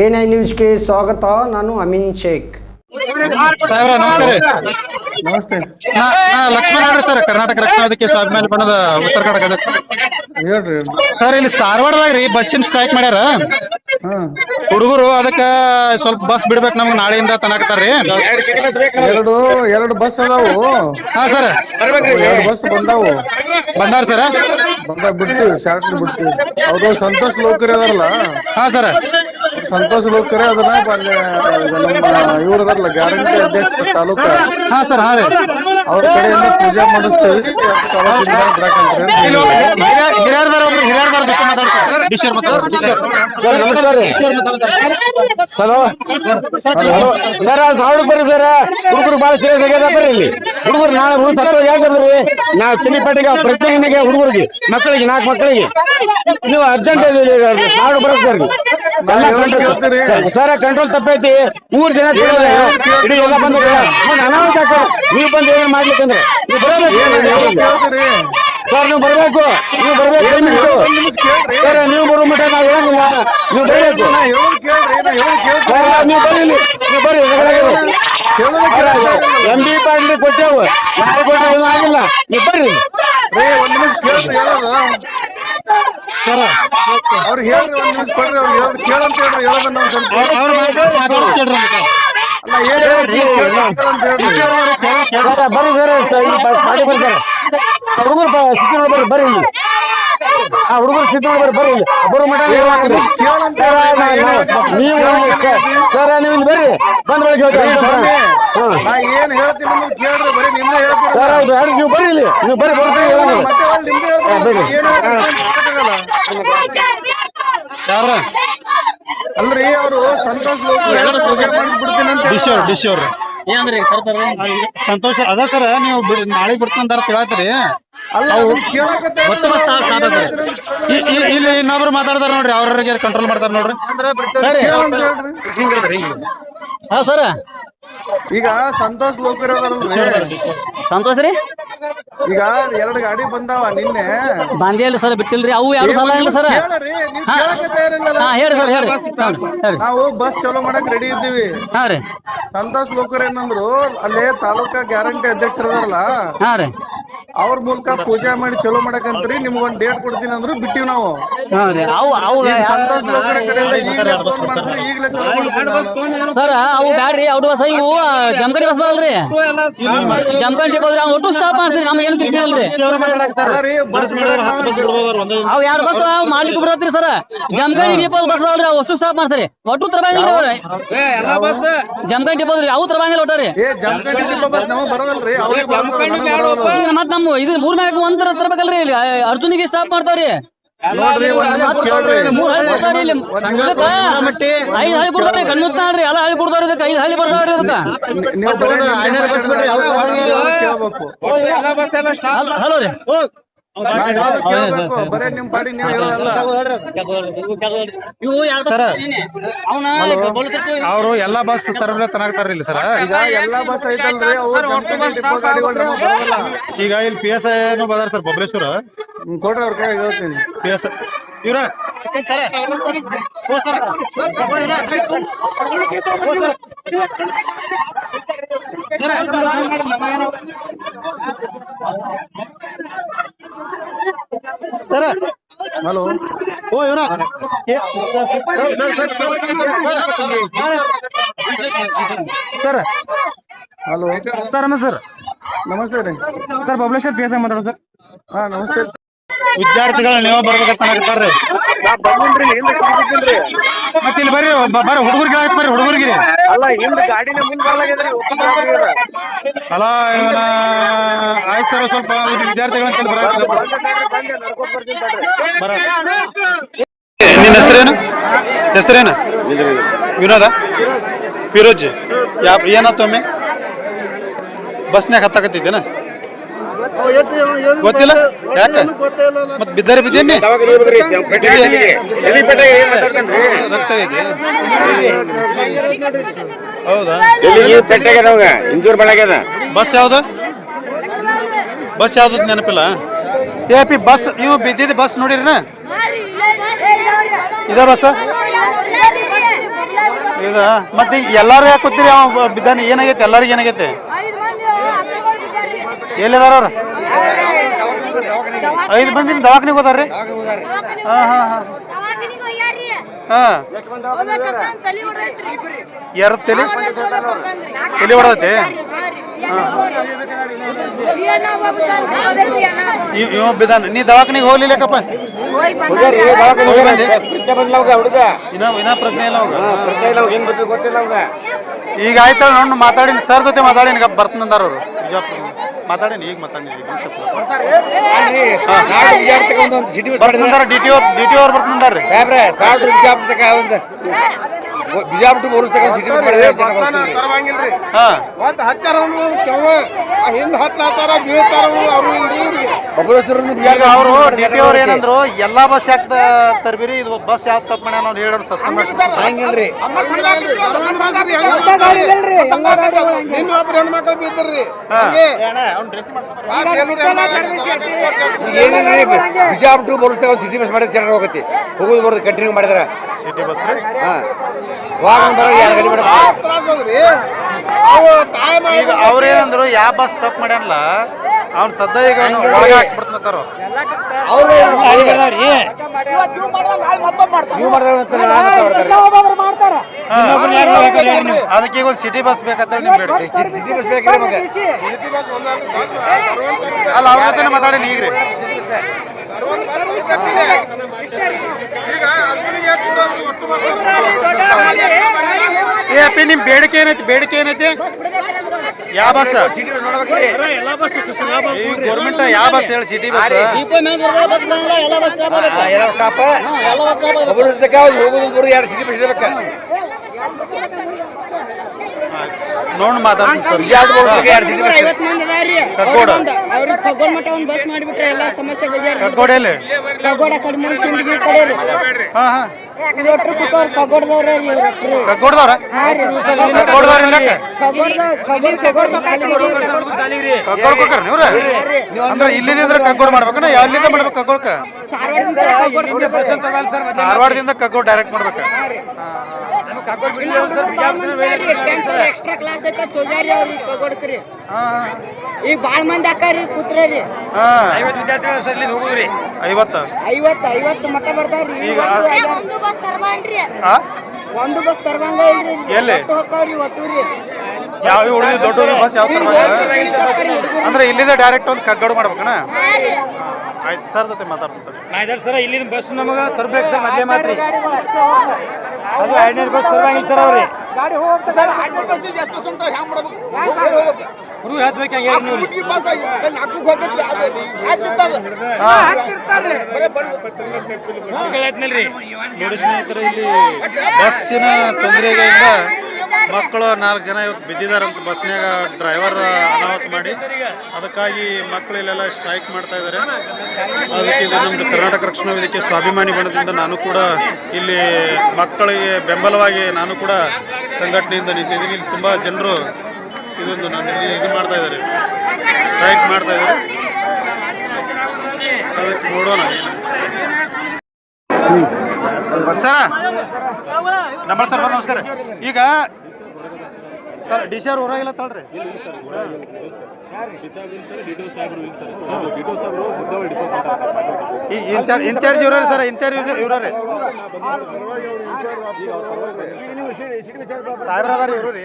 A nine ನ್ಯೂಸ್ಗೆ ಸ್ವಾಗತ ನಾನು ಅಮೀನ್ ಶೇಖ್. ಸಾಹೇಬ್ರ ನಮಸ್ಕಾರ ರೀ. ನಮಸ್ತೆ. ಲಕ್ಷ್ಮಣ ನೋಡ್ರಿ ಸರ್ ಕರ್ನಾಟಕ ರಕ್ಷಣಾ ವೇದಿಕೆ ಸ್ವಾಭಿಮಾನಿ ಬಣ್ಣದ ಉತ್ತರ ಕನ್ನಡ ಅಧ್ಯಕ್ಷ. ಹೇಳ್ರಿ. ಸರ್ ಇಲ್ಲಿ ಧಾರವಾಡದಾಗ ರೀ ಬಸ್ಸಿನ ಸ್ಟ್ರೈಕ್ ಮಾಡ್ಯಾರ. ಹುಡುಗರು ಅದಕ್ಕ ಸ್ವಲ್ಪ ಬಸ್ ಬಿಡ್ಬೇಕು ನಮ್ಗೆ ನಾಳೆಯಿಂದ ತನಕತ್ತಾರ್ರಿ ಎರಡು ಎರಡು ಬಸ್ ಅದಾವು. ಹಾ ಸರ್. ಎರಡು ಬಸ್ ಬಂದಾವು. ಬಂದಾರ ಸರ್? ಬಂದಾಗ ಬಿಡ್ತೀವಿ ಶಾರ್ಟ್ ಬಿಡ್ತೀವಿ. ಅವ್ರು ಸಂತೋಷ್ ಲೋಕರಿ ಅದಾರಲ್ಲ. ಹಾ ಸರ್. ಸಂತೋಷ್ ಲೋಕರಿ ಅದನ್ನ ನಮ್ಮ ಇವ್ರು ಅದಾರಲ್ಲ ಗ್ಯಾರಂಟಿ ಅಧ್ಯಕ್ಷ ತಾಲೂಕ. ಹಾ ಸರ್ ಹಾ ರೀ ಅವ್ರ ಕಡೆಯಿಂದ ಪೂಜೆ ಮಾಡಿಸ್ತೀವಿ. ಸರ್ ಸಾವಿರ ಬರ್ರಿ ಸರ್ ಹುಡುಗರು ಬಹಳ ಸೀರಿಯಸ್ ಆಗ್ಯದ ಬರ್ರಿ ಇಲ್ಲಿ. ಹುಡುಗರು ನಾಳೆ ಹುಡುಗ ಸತ್ತ ಯಾಕಂದ್ರಿ ನಾ ಪ್ರತಿ ಪ್ರತಿನಿಧಿಗೆ ಹುಡುಗರಿಗೆ ಮಕ್ಕಳಿಗೆ ನಾಲ್ಕು ಮಕ್ಕಳಿಗೆ. ನೀವು ಅರ್ಜೆಂಟ್ ಸಾವಿರ ಬರೋದು ಸರ್. ಸರ ಕಂಟ್ರೋಲ್ ತಪ್ಪೈತಿ. ಮೂರ್ ಜನ ಇಡೀ ಎಲ್ಲ ಬಂದ ಅನಾಹುತ. ನೀವು ಬಂದು ಏನ್ ಮಾಡ್ಲಿಕ್ಕಂದ್ರೆ? ನೀವು ಕೇಳ್ತೀರಿ? ಸರ್ ನೀವು ಬರ್ಬೇಕು. ನೀವು ಬರ್ಬೇಕು. ಸರ್ ನೀವು ಬರೋ ಮಟ್ಟ ನಾವು ಹೇಳಂಗಿಲ್ಲ. ನೀವು ಬರಬೇಕು ಸರ್ ನೀವು ಬರ್ರಿ ಇಲ್ಲಿ. ನೀವು ಬರ್ರಿ ಎಂ ಬಿ ಪಾಟೀಲ್ ಕೊಟ್ಟೆವು. ಯಾರು ಕೊಟ್ಟೆವು ಆಗಿಲ್ಲ. ನೀವು ಬರ್ರಿ ಸರ್ ಅವ್ರು ಹೇಳ್ರಿ ಒಂದ್ ನಿಮಿಷ ಕೊಡ್ರಿ ಅವ್ರು ಹೇಳೋದ್ ಕೇಳಂತ ಹೇಳ್ರಿ ಹೇಳೋದನ್ನ ಸ್ವಲ್ಪ. ಅವ್ರು ಮಾತಾಡ್ರಿ ಅಂತ. ಹೇಳ್ರಿ. ಸರ್ ಬರ್ರಿ ಬೇರೆ ಪಾರ್ಟಿ ಪಾ- ಪಾಟಿ ಬರ್ರಿ. ಸರ್ ಹುಡುಗರು ಸಿದ್ಧ ಬರ್ರಿ ಬರ್ರಿ ಇಲ್ಲಿ. ಆ ಹುಡುಗರು ಸಿದ್ಧ ಬರ್ರಿ ಬರ್ರಿ ಇಲ್ಲಿ. ಬರೋ ಮಟ್ಟ ನೀವು ಸರ್, ನೀವು ಇಲ್ಲಿ ಬರ್ರಿ. ಬಂದ್ ಹೇಳ್ತೀರ ಸರ್ ಹೌದು ಯಾರು ನೀವು ಬರ್ರಿ ಇಲ್ಲಿ. ನೀವು ಬರ್ರಿ ಬರ್ತೀವಿ ಅಲ್ರಿ ಅವರು ಸಂತೋಷ್ ಲೋಕ ಅಂತ ಸಂತೋಷ ಅದ ಸರ್ ನೀವು ನಾಳೆ ಬಿಡ್ತಂದಾರ ತಿಳತ್ರಿ ಅಲ್ಲ ಅದನ್ನ ಕೇಳಕತ್ತೆ ಇ- ಇ- ಇಲ್ಲಿ ಇನ್ನೊಬ್ರು ಮಾತಾಡ್ತಾರ ನೋಡ್ರಿ ಅವ್ರಿಗೆ ಕಂಟ್ರೋಲ್ ಮಾಡ್ತಾರ ನೋಡ್ರಿ. ಹಾ ಸರ್. ಈಗ ಸಂತೋಷ್ ಲೋಕರ್ ಸಂತೋಷ್ ಸಂತೋಷ ರೀ? ಈಗ ಎರಡು ಗಾಡಿ ಬಂದಾವ ನಿನ್ನೆ. ಬಾಂದಿಯಲ್ಲಿ ಸರ್ ಬಿಟ್ಟಿಲ್ರಿ. ಅವು ಯಾರು ಸಾಲ ಇಲ್ಲ ಸರ್. ಹಾ. ಹೇಳ್ರಿ ಸರ್ ಹೇಳಿ ನಾವು ಬಸ್ ಚಲೋ ಮಾಡಕ್ ರೆಡಿ ಇದ್ದೀವಿ. ಹಾ ರೀ. ಸಂತೋಷ್ ಲೋಕರ್ ಏನಂದ್ರು ಅಲ್ಲೇ ತಾಲೂಕಾ ಗ್ಯಾರಂಟಿ ಅಧ್ಯಕ್ಷರದಾರಲ್ಲ. ಹಾ ರೀ. ಅವ್ರ ಮೂಲಕ ಪೂಜೆ ಮಾಡಿ ಚಲೋ ಮಾಡಕಂತ್ರಿ ನಿಮ್ಗ್ ಒಂದ್ ಡೇಟ್ ಕೊಡ್ತೀನಿ ಅಂದ್ರು ಬಿಟ್ಟಿವ್ ನಾವು. ಹಾ ರೀ. ಅವು ಅವು ಈಗ ಸಂತೋಷ್ ಲೋಕರ ಕಡೆಯಿಂದ ಈಗಲೇ ಫೋನ್ ಮಾಡಿದ್ರೆ ಈಗಲೇ ಚಲೋ ಮಾಡ್ತೀನಿ ನಾನು. ಸರ್ ಅವು ಬ್ಯಾಡ್ರಿ ಔಟ್ ಬಸ್ ಇವು ಜಮಖಂಡಿ ಬಸ್ ಅಲ್ರಿ ಜಮಖಂಡಿ ಹೋದ್ರಿ ಅವ್ ಒಟ್ಟು ಸ್ಟಾಪ್ ಮಾಡ್ಸ್ರಿ ನಮ್ಗೆ ಏನು ಕಿಟ್ಟಿ ಇಲ್ರಿ. ಅಲ್ಲ ರೀ ಬಸ್ ನಾವು- ಅವ್ ಯಾರು ಬಸ್ ಅವ್? ಮಾಡ್ಲಿಕ್ಕೆ ಬಿಡತ್ರಿ ಸರ್. ಜಮಖಂಡಿ ಡಿಪೋ ಬಸ್ ಅಲ್ರಿ ಅವ್ ಸ್ಟಾಪ್ ಮಾಡ್ಸ್ರಿ. ಒಟ್ಟು ತರಬಂಗಿಲ್ಲ ಅವ್ರ. ಜಮಖಂಡಿ ಡಿಪೋ ಅವು ತರಬಂಗಿಲ್ಲ ಒಟ್ಟಾರಿ. ಏ ಜಮಖಂಡಿ ಡಿಪೋ ಬಸ್ ನಮಗ್ ಬರೋದಲ್ರಿ ಅವ್ರಿಗೆ ಬರೋದು, ನಮಗ್ ಬರೋದು. ಈಗ ಮತ್ ನಮ್ಮ ಇದು ಮೂರ್ ಮ್ಯಾಗ ಒಂದರ ತರ ತರಬೇಕಲ್ರಿ ಇಲ್ಲಿ. ಅರ್ಜುನಿಗೆ ಸ್ಟಾಪ್ ಮಾಡ್ತಾವ್ರಿ. ನೋಡ್ರಿ ಐದ್ ಕೊಡ್ತಾವ್ರಿ ನೋಡ್ರಿ ಎಲ್ಲ ಕೊಡ್ತಾವ್ರಿ ಇದಕ್ಕ ಐದ್ ಬರ್ತಾವ್ರಿ ಇದಕ್ಕ. ಹಲೋ ರೀ. ಬರೀ ನಿಮ್ ಪಾಡಿ ನೀವು ಹೇಳೋದಲ್ಲ. ಇವು ಯಾರು ಅವನ ಅವರು ಎಲ್ಲಾ ಬಸ್ ತರಲೇ ತನಕ ಇಲ್ಲಿ ಸರ್. ಈಗ ಎಲ್ಲಾ ಬಸ್ ಐತಲ್ರಿ? ಅವು ಗಾಡಿಗಳು ಈಗ ಇಲ್ಲಿ ಪಿ ಎಸ್ ಐ ಬದಾರ ಸರ್ ಬಬ್ಲೇಶ್ವರ ಹ್ಮ್, ಕೊಡ್ರಿ ಅವ್ರ ಕೈ ಹೇಳ್ತೀನಿ. ಪಿ ಎಸ್ ಇವ್ರ? ಸರ. ಓ ಸರ. ಸರ. ಹಲೋ? ಓ ಇವರ ಸರ್? ಹಲೋ? ಸರ್ ನಮಸ್ತೆ ಸರ್. ನಮಸ್ತೆ ರೀ. Sir Babaleshwar P S I ಮಾತಾಡೋದು ಸರ್. ಹಾ ನಮಸ್ತೆ. ವಿದ್ಯಾರ್ಥಿಗಳು ನೀವು ಬರ್ಬೇಕಂತ ತನಕತ್ತಾರ್ರಿ ಮತ್ತೆ ಇಲ್ಲಿ ಬರ್ರಿ ಬ- ಬರ್ರಿ ಹುಡುಗರಿಗೆ ಆಯ್ತು ಬರ್ರಿ ಹುಡುಗರಿಗೆ. ಅಲ್ಲ ಹಿಂದ್ ಗಾಡಿನ ಮುಂದ್ ಬರ್ಲಾಗ್ಯದ್ರಿ ಅಲ್ಲ ಇವನ ಆಯ್ತು ಸರ್ ಸ್ವಲ್ಪ ವಿದ್ಯಾರ್ಥಿಗಳ ನಿನ್ನ ಹೆಸರೇನು? ಹೆಸರೇನು? ವಿನೋದ? ಫಿರೋಜ್? ಯಾ ಏನಾಯ್ತು ಒಮ್ಮೆ? ಬಸ್ನ್ಯಾಗ ಹತ್ತಾಕತ್ತಿದ್ದೇನ? ಗೊತ್ತಿಲ್ಲ? ಯಾಕೆ? ಮತ್ ಬಿದ್ದಾರೆ ಬಿದ್ದೀನಿ ರಕ್ತ ಇದೆ ಹೌದಾ? ಇಂಜೂರ್ ಬೆಳಗ್ಯದ ಬಸ್ ಯಾವ್ದು? ಬಸ್ ಯಾವ್ದು ನೆನಪಿಲ್ಲ? ಏ ಪಿ ಬಸ್ ಇವು ಬಿದ್ದಿದ್ದು ಬಸ್ ನೋಡಿರಿನ? ಇದ ಬಸ್? ಇದು? ಮತ್ತೆ ಎಲ್ಲಾರು ಯಾಕೆ ಕೂತೀರಿ? ಅವ ಬಿದ್ದಾನೆ ಏನಾಗೈತೆ? ಎಲ್ಲರಿಗೂ ಏನಾಗೈತೆ? ಎಲ್ಲಿದಾರ ಅವ್ರು? ಐದು ಮಂದಿ ದವಾಖಾನಿಗೆ ಹೋದಾರ್ರಿ? ಹಾ ಹಾ ಹಾ. ಹಾ. ತಲಿ ಯಾರ ತಲೆ? ಹೊಡೆದೈತೆ? ಇವ್ ಬಿದ್ದಾನ. ನೀ ದವಾಖಾನಿಗೆ ಹೋಗ್ಲಿಲ್ಲಕ್ಕಪ್ಪ ಇನ್ನ ಇನ್ನ ಪ್ರಜ್ಞೆ ಇಲ್ಲ ಅವಾಗ. ಈಗ ಆಯ್ತಾಳ ನೋಡ್ ಮಾತಾಡಿನ. ಸರ್ ಜೊತೆ ಮಾತಾಡಿನ ಬರ್ತಂದಾರ ಅವರು. ಬಿಜಾಪುರ ಮಾತಾಡೀನಿ ಈಗ ಬರ್ತಂದಾರ ಡಿ ಟಿ ಡಿ ಟಿ ಅವ್ರು ಬರ್ತಾರೆ ಸಾಹೇಬ್ರೆ ಸಾವ್ರ ಬಿಜಾಪುರದಾಗ ಒಂದು ಬಿಜಾಪುರ ಬರೋ ತಗೊಂಡ್ ಸಿಟಿ ಮಾಡಿದ್ರೆ ತರವಂಗಿಲ್ರಿ ಹಾ. ಒಟ್ಟು ಹತ್ತಾರ ಕೆವ ಹಿಂದ್ ಹತ್ತಾರ ಬೀಳ್ತಾರ ಅವ್ರು ಹಿಂದ್ ಅವರು ಡಿ ಟಿ ಅವ್ರು ಏನಂದ್ರು ಎಲ್ಲಾ ಬಸ್ ಯಾಕೆ ತರ್ಬಿರಿ? ಇದು ಬಸ್ ಯಾವ ತಪ್ಪು ಮಾಡ್ಯಾನ? ಅವ್ರು ಹೇಳೋರು ಸಸ್ಪೆಂಡ್ ಮಾಡಿ ಹಂಗಿಲ್ರಿ. ನಿನ್ನ ಒಬ್ರು ಹೆಣ್ಮಕ್ಳು ಬಿದ್ದರ್ರಿ ಹಾ. ಏನಿಲ್ರಿ ಬಿಜಾಪುರ ಬರೋ ತಗೊಂಡ್ ಸಿಟಿ ಬಸ್ ಮಾಡಿದ್ರೆ ಚೆನ್ನಾಗಿ ಹೋಗತ್ತೆ. ಹೋಗೋದು ಬರೋದು ಕಂಟಿನ್ಯೂ ಮಾಡಿದ್ರೆ. ಸಿಟಿ ಬಸ್ ರೀ? ಹಾ. ಗಡಿ ಈಗ ಅವ್ರೇನಂದ್ರು ಯಾವ ಬಸ್ ತಪ್ಪು ಮಾಡ್ಯಾನಲ್ಲ ಅವ್ನು ಸದ್ದ ಈಗ ಅವ್ನು ಒಳಗೆ ಹಾಕ್ಸ್ಬಿಡ್ತಾರ ಅವ್ರು ನೀವು. ಮಾಡಿದ್ರೆ ಅದಕ್ಕೆ ಈಗ ಒಂದು ಸಿಟಿ ಬಸ್ ಬೇಕಂತ ನೀವು ಸಿಟಿ ಬಸ್ ಬೇಕಿಲ್ಲ ನಮಗೆ. ಅಲ್ಲ ಅವ್ರ ಜೊತೆ ಮಾತಾಡಿ ಈಗ ರೀ ಈಗ ಅರ್ಜುನಿಗೆ ಒಟ್ಟು ಏ ಅಪ್ಪಿ ನಿಮ್ ಬೇಡಿಕೆ ಏನೈತಿ ಬೇಡಿಕೆ ಏನೈತಿ ಯಾವ ಬಸ್ ಸಿಟಿ ಬಸ್ ನೋಡ್ಬೇಕ್ರಿ ಈ ಗೌರ್ಮೆಂಟ್ ಯಾವ ಬಸ್ ಹೇಳಿ ಸಿಟಿ ಬಸ್ ದೀಪ ಮ್ಯಾಲ್ ಬರ್ತದೆ, ಬಸ್ ಬರಲ್ಲ, ಎಲ್ಲ ಬಸ್ ಸ್ಟಾಪ್ ಆಗತ್ತೆ. ಎಲ್ಲ ಸ್ಟಾಪ್ ಹಾ, ಎಲ್ಲ ಬಸ್ ಸ್ಟಾಪ್ ಆಗತ್ತೆ. ಒಬ್ಬರು ಇರ್ತಕ್ಕ ಹೋಗೋದು ಬರೋ ಯಾರು ಸಿಟಿ ಬಸ್ ಇರ್ಬೇಕು ನೋಡ್ ಮಾತಾಡ್ತೀನಿ ಸರ್. ಐವತ್ ಮಂದಿ ಅವ್ರಿಗೆ ಕಗ್ಗೋಡ್ ಮಠ ಒಂದ್ ಬಸ್ ಮಾಡಿಬಿಟ್ರೆ ಎಲ್ಲಾ ಸಮಸ್ಯೆ ಬಗೆಹರಿ ಕಗ್ಗೋಡೆಯಲ್ಲಿ ಕಗ್ಗೋಡ ಕಡಿಮೆ ಸಿಂದಗಿ ಕಡೆ ರೀ ಹಾ ಹಾ. ಒಟ್ರು ಕೂತವ್ರ ಕಗ್ಗೋಡದವ್ರ ರೀ ಇವ್ರು ಕಗ್ಗೋಡ್ದವ್ರ ಹಾ ರೀ. ಕಗ್ಗೋಡ್ದವ್ರ ಇಲ್ಲಕ್ಕ ಕಗ್ಗೋಡ್ದ ಕಗ್ಗೋಡ್ ಕಗ್ಗೋಡ್ ಸಾಲಿ ಕಗ್ಗೋಡ್ ಹೋಗ್ತಾರ ನೀವ್ರ? ಅಂದ್ರೆ ಇಲ್ಲಿದ್ರೆ ಕಗ್ಗೋಡ್ ಮಾಡ್ಬೇಕನ? ಎಲ್ಲಿಂದ ಮಾಡ್ಬೇಕು ಕಗ್ಗೋಡ್ಕ ಧಾರವಾಡದಿಂದ ಕಗ್ಗೋಡ್ ಡೈರೆಕ್ಟ್ ಮಾಡ್ಬೇಕ? ಎಕ್ಸ್ಟ್ರಾ ಕ್ಲಾಸ್ ಐತ ಅವ್ರಿಗೆ ಈಗ ಬಾಳ್ ಮಂದಿ ಹಾಕಾರಿ ಕೂತ್ರಿ ಹಾ. ಐವತ್ತು ಐವತ್ತು. ಐವತ್ತು ಮಟ್ಟ ಬರ್ತಾವ್ರಿ. ಈಗ ಒಂದು ಬಸ್ ತರ್ಬಾನ್ರಿ ಹಾ ಒಂದು ಬಸ್ ತರ್ವಂಗ ಇಲ್ರಿ. ಎಲ್ಲಿ? ಒಟ್ಟು ಹೊಕ್ಕಾವ್ರಿ ಒಟ್ಟು ರೀ ಯಾವ ಹುಡುಗಿ ದೊಡ್ಡ ಬಸ್ ಯಾವ ತರ ಅಂದ್ರೆ ಇಲ್ಲಿಂದ ಡೈರೆಕ್ಟ್ ಒಂದು ಕಗ್ಗಡು ಮಾಡ್ಬೇಕನ? ಆಯ್ತು. ಸರ್ ಜೊತೆ ಮಾತಾಡ್ತೀನಿ ನಾಯ್ದಾರ್ ಸರ ಇಲ್ಲಿಂದ ಬಸ್ ನಮಗೆ ತರ್ಬೇಕು ಸರ್ ಮೊದ್ಲೇ ಮಾತ್ರಿ. ಅದು ಎರಡನೇ ಬಸ್ ತರ್ಬಂಗಿಲ್ಲ ಸರ್ ಅವ್ರಿ. ಗಾಡಿ ಹೋಗ್ತಾ ಸರ್ ಅಡ್ಡ ಬಸ್ಸಿಗೆ ಎಷ್ಟು ಸುಂಟ ಹ್ಯಾಂಗ್ ಮಾಡ್ಬೇಕು? ಹುಡುಗ ಹತ್ಬೇಕು ಹಂಗೆ ಹೇಳಿ ನೀವು ಹುಡುಗಿ ಬಸ್ ನಾಲ್ಕು ಹೋಗತ್ರಿ ಅದು ಹಾಕಿರ್ತದ. ಹಾ. ಹಾಕಿರ್ತಾರೆ ಬರೇ ಬಣ್ಣ ಆಯ್ತನಲ್ರಿ ನೋಡಿ ಸ್ನೇಹಿತರೆ ಇಲ್ಲಿ ಬಸ್ಸಿನ ತೊಂದರೆಗಳಿಂದ ಮಕ್ಕಳು ನಾಲ್ಕು ಜನ ಇವತ್ತು ಬಿದ್ದಿದ್ದಾರೆ ಅಂತ ಬಸ್ನಾಗ ಡ್ರೈವರ್ ಅನಾಹುತ ಮಾಡಿ. ಅದಕ್ಕಾಗಿ ಮಕ್ಕಳು ಇಲ್ಲೆಲ್ಲ ಸ್ಟ್ರೈಕ್ ಮಾಡ್ತಾ ಇದ್ದಾರೆ. ಅದಕ್ಕೆ ಇದು ನಮ್ಮದು ಕರ್ನಾಟಕ ರಕ್ಷಣಾ ವೇದಿಕೆ ಸ್ವಾಭಿಮಾನಿ ಬಣದಿಂದ ನಾನು ಕೂಡ ಇಲ್ಲಿ ಮಕ್ಕಳಿಗೆ ಬೆಂಬಲವಾಗಿ ನಾನು ಕೂಡ ಸಂಘಟನೆಯಿಂದ ನಿಂತಿದ್ದೀನಿ. ಇಲ್ಲಿ ತುಂಬ ಜನರು ಇದೊಂದು ನಾನು ಇದು ಮಾಡ್ತಾ ಇದ್ದಾರೆ. ಸ್ಟ್ರೈಕ್ ಮಾಡ್ತಾ ಇದ್ದಾರೆ. ಅದಕ್ಕೆ ನೋಡೋಣ. ಸರ ನಮ್ಮ ಸರ್, ನಮಸ್ಕಾರ. ಈಗ ಸರ್ ಡಿ ಸಿ ಆರ್ ಊರಾಗಿಲ್ಲ ತಳ್ರಿ. ಈ ಇನ್ಚಾರ್ಜ್ ಇನ್ಚಾರ್ಜ್ ಇವ್ರ ಸರ್ ಇನ್ಚಾರ್ಜ್ ಇವ್ರೇ ಸಾಹೇಬ್ರ ಅದಾರ ಇವ್ರು ರೀ.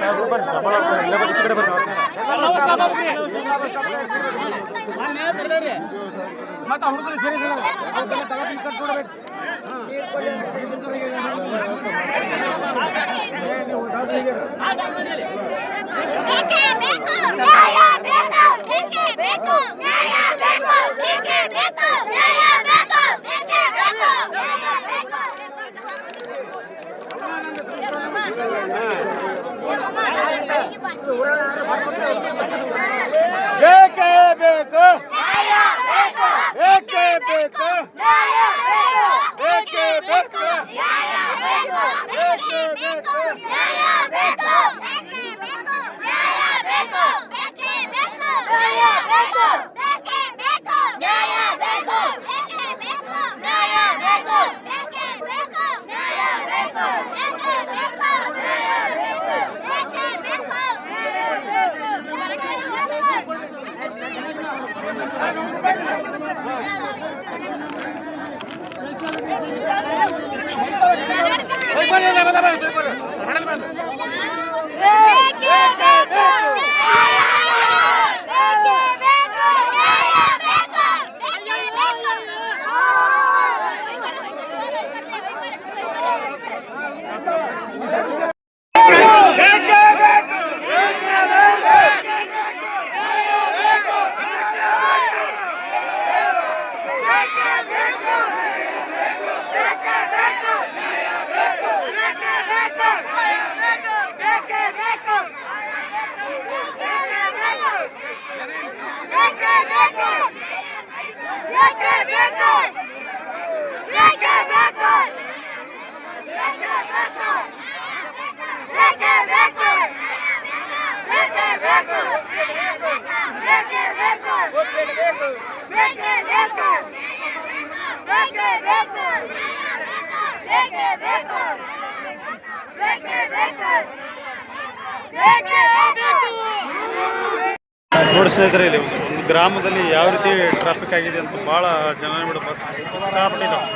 ಬೇಕೇ? ಬೇಕು? ಬೇಕು ಬೇಕು? 매콤 매콤 매콤 나야 매콤 매콤 매콤 나야 매콤 매콤 매콤 나야 매콤 매콤 매콤 나야 매콤 매콤 매콤 빨리 빨리 빨리 빨리 ನೋಡಿ ಸ್ನೇಹಿತರೆ ಇಲ್ಲಿ ಒಂದು ಗ್ರಾಮದಲ್ಲಿ ಯಾವ ರೀತಿ ಟ್ರಾಫಿಕ್ ಆಗಿದೆ ಅಂತ ಭಾಳ ಜನ ಬಿಡು ಬಸ್ ಸಿಕ್ಕಾಪಟ್ಟಿದ್ದಾವೆ.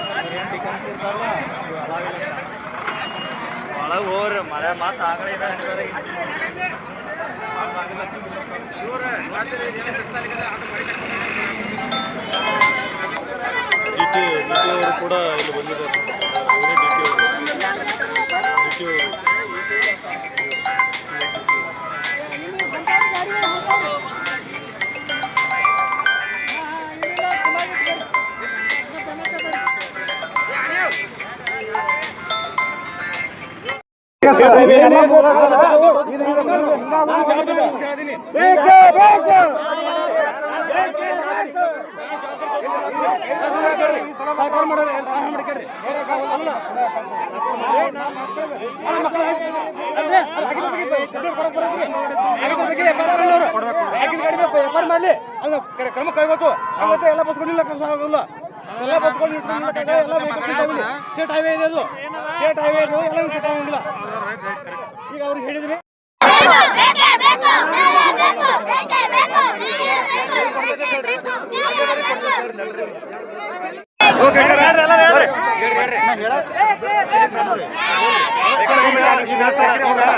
ಡಿ ಟಿ ಡಿ ಟಿ ಅವರು ಕೂಡ ಇಲ್ಲಿ ಬಂದಿದ್ದಾರೆ. ಡಿ ಟಿ ಅವರು ಡಿ ಟಿ ಅವರು ಮಾಡಲಿ ಅದು ಕ- ಕ್ರಮ ಕೈಗೊತ್ತು ಎಲ್ಲ ಬಸ್ಗಳಿಲ್ಲ ಕೆಲಸ ಆಗೋಲ್ಲ ಎಲ್ಲ ಬಸ್ಗಳು ಸ್ಟೇಟ್ ಹೈವೇ ಇದೆ ಅದು ಸ್ಟೇಟ್ ಹೈವೇ ಇದೆ ಎಲ್ಲ ಸ್ಟೇಟ್ ಈಗ ಅವ್ರಿಗೆ ಹೇಳಿದ್ರಿ ಬೇಕೇ